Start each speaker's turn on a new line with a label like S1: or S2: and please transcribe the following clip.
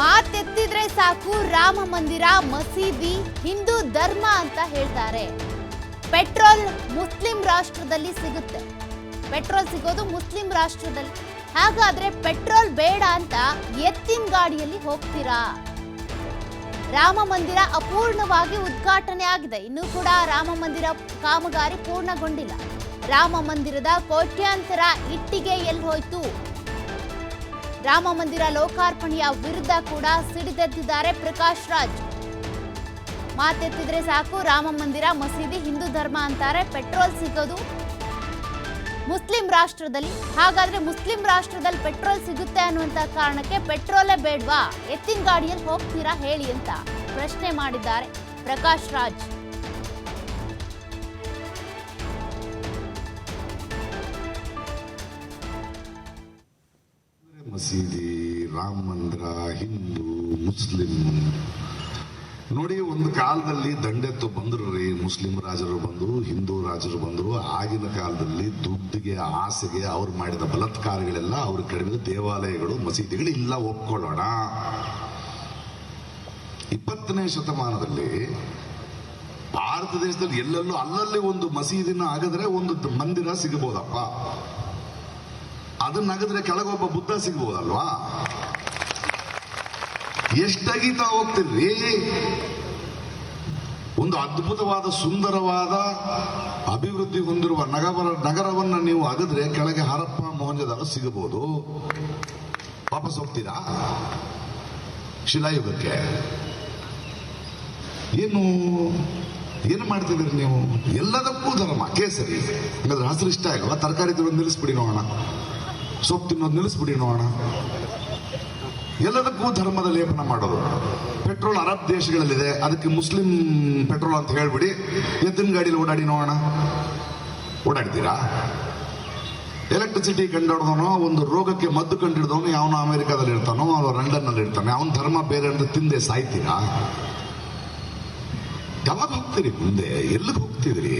S1: ಮಾತೆತ್ತಿದ್ರೆ ಸಾಕು ರಾಮ ಮಂದಿರ, ಮಸೀದಿ, ಹಿಂದೂ ಧರ್ಮ ಅಂತ ಹೇಳ್ತಾರೆ. ಪೆಟ್ರೋಲ್ ಮುಸ್ಲಿಂ ರಾಷ್ಟ್ರದಲ್ಲಿ ಸಿಗುತ್ತೆ. ಪೆಟ್ರೋಲ್ ಸಿಗೋದು ಮುಸ್ಲಿಂ ರಾಷ್ಟ್ರದಲ್ಲಿ. ಹಾಗಾದ್ರೆ ಪೆಟ್ರೋಲ್ ಬೇಡ ಅಂತ ಎತ್ತಿನ ಗಾಡಿಯಲ್ಲಿ ಹೋಗ್ತೀರಾ? ರಾಮ ಮಂದಿರ ಅಪೂರ್ಣವಾಗಿ ಉದ್ಘಾಟನೆ ಆಗಿದೆ. ಇನ್ನೂ ಕೂಡ ರಾಮ ಮಂದಿರ ಕಾಮಗಾರಿ ಪೂರ್ಣಗೊಂಡಿಲ್ಲ. ರಾಮ ಮಂದಿರದ ಕೋಟ್ಯಾಂತರ ಇಟ್ಟಿಗೆ ಎಲ್ಲಿ ಹೋಯ್ತು? ರಾಮ ಮಂದಿರ ಲೋಕಾರ್ಪಣೆಯ ವಿರುದ್ಧ ಕೂಡ ಸಿಡಿದೆದ್ದಿದ್ದಾರೆ ಪ್ರಕಾಶ್ ರಾಜ್. ಮಾತೆತ್ತಿದ್ರೆ ಸಾಕು, ರಾಮ ಮಂದಿರ ಮಸೀದಿ ಹಿಂದೂ ಧರ್ಮ ಅಂತಾರೆ, ಪೆಟ್ರೋಲ್ ಸಿಗೋದು ಮುಸ್ಲಿಂ ರಾಷ್ಟ್ರದಲ್ಲಿ. ಹಾಗಾದ್ರೆ ಮುಸ್ಲಿಂ ರಾಷ್ಟ್ರದಲ್ಲಿ ಪೆಟ್ರೋಲ್ ಸಿಗುತ್ತೆ ಅನ್ನುವಂತ ಕಾರಣಕ್ಕೆ ಪೆಟ್ರೋಲೇ ಬೇಡ್ವಾ? ಎತ್ತಿನ ಗಾಡಿಯಲ್ಲಿ ಹೋಗ್ತೀರಾ ಹೇಳಿ ಅಂತ ಪ್ರಶ್ನೆ ಮಾಡಿದ್ದಾರೆ ಪ್ರಕಾಶ್ ರಾಜ್.
S2: ಮಸೀದಿ ರಾಮ ಮಂದಿರ ಹಿಂದೂ ಮುಸ್ಲಿಂ. ನೋಡಿ, ಒಂದು ಕಾಲದಲ್ಲಿ ದಂಡೆತ್ತು ಬಂದ್ರು ರೀ, ಮುಸ್ಲಿಂ ರಾಜರು ಬಂದರು, ಹಿಂದೂ ರಾಜರು ಬಂದರು. ಆಗಿನ ಕಾಲದಲ್ಲಿ ದುಡ್ಡಿಗೆ, ಆಸೆಗೆ ಅವ್ರು ಮಾಡಿದ ಬಲತ್ಕಾರಗಳೆಲ್ಲ ಅವ್ರ ಕಡಿಮೆ ದೇವಾಲಯಗಳು, ಮಸೀದಿಗಳು ಇಲ್ಲ, ಒಪ್ಕೊಳ್ಳೋಣ. ಇಪ್ಪತ್ತನೇ ಶತಮಾನದಲ್ಲಿ ಭಾರತ ದೇಶದಲ್ಲಿ ಎಲ್ಲೆಲ್ಲೂ ಅಲ್ಲಲ್ಲಿ ಒಂದು ಮಸೀದಿನ ಆಗಿದ್ರೆ ಒಂದು ಮಂದಿರ ಸಿಗಬಹುದಪ್ಪ. ಅದನ್ನ ಅಗದ್ರೆ ಕೆಳಗೊಬ್ಬ ಬುದ್ಧ ಸಿಗ್ಬೋದಲ್ವಾ? ಎಷ್ಟಗೀತಾ ಹೋಗ್ತಿರ್ರಿ ಒಂದು ಅದ್ಭುತವಾದ, ಸುಂದರವಾದ ಅಭಿವೃದ್ಧಿ ಹೊಂದಿರುವ ನಗರ, ನಗರವನ್ನ ನೀವು ಅಗದ್ರೆ ಕೆಳಗೆ ಹರಪ್ಪ ಮೊಹಂಜದಾರ ಸಿಗಬಹುದು. ವಾಪಸ್ ಹೋಗ್ತೀರಾ? ಶಿಲಾಯುಗಕ್ಕೆ. ಏನು ಏನು ಮಾಡ್ತಿದ್ದೀರಿ ನೀವು? ಎಲ್ಲದಕ್ಕೂ ಧರ್ಮ, ಕೇಸರಿ. ಹಂಗಾದ್ರೆ ಹಸಿರು ಇಷ್ಟ ಇಲ್ವಾ? ತರಕಾರಿ ತಿಳಿದು ನಿಲ್ಲಿಸ್ಬಿಡಿ ನೋಡೋಣ. ಸೊಪ್ಪು ತಿನ್ನೋದು ನಿಲ್ಲಿಸ್ಬಿಡಿ ನೋಡೋಣ. ಎಲ್ಲದಕ್ಕೂ ಧರ್ಮದ ಲೇಪನ ಮಾಡೋದು. ಪೆಟ್ರೋಲ್ ಅರಬ್ ದೇಶಗಳಲ್ಲಿದೆ, ಅದಕ್ಕೆ ಮುಸ್ಲಿಂ ಪೆಟ್ರೋಲ್ ಅಂತ ಹೇಳ್ಬಿಡಿ. ಎತ್ತಿನ ಗಾಡಿಯಲ್ಲಿ ಓಡಾಡಿ ನೋಡೋಣ. ಓಡಾಡ್ತೀರಾ ಎಲೆಕ್ಟ್ರಿಸಿಟಿ ಕಂಡಾಡ್ದವನು, ಒಂದು ರೋಗಕ್ಕೆ ಮದ್ದು ಕಂಡಿಡ್ದವನು, ಯಾವನು ಅಮೆರಿಕಾದಲ್ಲಿ ಇರ್ತಾನೋ ಅವನು ಲಂಡನ್ನಲ್ಲಿ ಇರ್ತಾನೆ ಅವನ ಧರ್ಮ ಬೇರೆ ಅಂತ ತಿಂದೆ ಸಾಯ್ತೀರಾ? ಯಾವಾಗ ಹೋಗ್ತೀರಿ ಮುಂದೆ? ಎಲ್ಲಿಗೆ ಹೋಗ್ತಿದ್ರಿ